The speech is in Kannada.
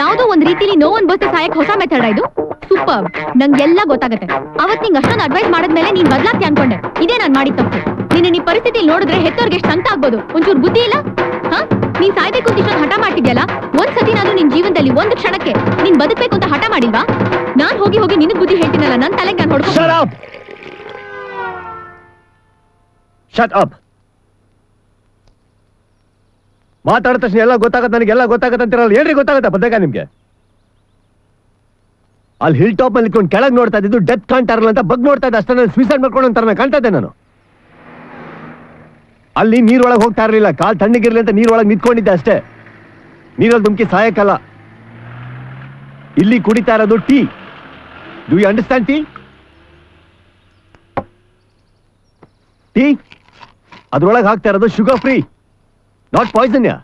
ಯಾವ್ದೋ ಒಂದ್ ರೀತಿಲಿ ನೋ ಬಸ್ ಸಾಯಕ್ ಹೊಸ ಮೆಥಡ್ ಇದು? ಸೂಪರ್ ನಂಗೆಲ್ಲ ಗೊತ್ತಾಗತ್ತೆ. ಅವತ್ ನಿಂಗ್ ಅಷ್ಟೊಂದು ಅಡ್ವೈಸ್ ಮಾಡಿದ್ಮೇಲೆ ನೀನ್ ಬದಲಾಗ್ತಿ ಅನ್ಕೊಂಡೆ. ಇದೇ ನಾನ್ ಮಾಡಿದ ತಪ್ಪು. ನಿನ್ನ ಈ ಪರಿಸ್ಥಿತಿ ನೋಡಿದ್ರೆ ಹೆತ್ತೋರ್ಗೆ ಎಷ್ಟು ಸಂತ ಆಗ್ಬೋದು. ಒಂಚೂರು ಬುದ್ಧಿ ಇಲ್ಲ? ಹಾ? ನೀನ್ ಸಾಯ್ಬೇಕು ಅಂತ ಇಷ್ಟೊಂದು ಹಠ ಮಾಡ್ತಿದ್ಯಲ್ಲ? ಒಂದ್ ನಾನು ನಿನ್ ಜೀವನದಲ್ಲಿ ಒಂದ್ ಕ್ಷಣಕ್ಕೆ ನೀನ್ ಬದುಕ್ಬೇಕು ಅಂತ ಹಠ ಮಾಡಿಲ್ವಾ? ನಾನ್ ಹೋಗಿ ಹೋಗಿ ನಿನ್ ಬುದ್ಧಿ ಹೇಳ್ತೀನಲ್ಲ, ನನ್ ತಲೆಗೆ ನಾನು ಹೊಡ್ಕೊ ಶಟ್ ಅಪ್ ಶಟ್ ಅಪ್ ಮಾತಾಡಿದ ತಕ್ಷಣ ಎಲ್ಲ ಗೊತ್ತಾಗತ್ತೆ, ನನಗೆಲ್ಲ ಗೊತ್ತಾಗತ್ತೆ ಅಂತಿರಲ್ಲ. ಏನ್ರಿ ಗೊತ್ತಾಗತ್ತೆ ಬದಕ ನಿಮ್ಗೆ? ಅಲ್ಲಿ ಹಿಲ್ ಟಾಪ್ ಅಲ್ಲಿ ಇಟ್ಕೊಂಡು ಕೆಳಗೆ ನೋಡ್ತಾ ಇದ್ದು ಡೆತ್ ಕಾಣ್ತಾರಲ್ಲ ಅಂತ ಬಗ್ ನೋಡ್ತಾ ಇದ್ದೆ. ಅಷ್ಟೇ ಸೂಸೈಡ್ ಮಾಡ್ಕೊಂಡು ಅಂತಾರ ಕಾಣ್ತಾ ಇದ್ದೆ ನಾನು. ಅಲ್ಲಿ ನೀರೊಳಗೆ ಹೋಗ್ತಾ ಇರಲಿಲ್ಲ. ಕಾಲ್ ತಣ್ಣಗಿರ್ಲಿ ಅಂತ ನೀರೊಳಗೆ ನಿಂತ್ಕೊಂಡಿದ್ದೆ ಅಷ್ಟೇ. ನೀರಲ್ಲಿ ಧುಮುಕಿ ಸಾಯಕ್ಕಲ್ಲ. ಇಲ್ಲಿ ಕುಡಿತಾ ಇರೋದು tea do you understand tea tea ಅದ್ರೊಳಗೆ ಹಾಕ್ತಾ ಇರೋದು sugar free not poison yeah.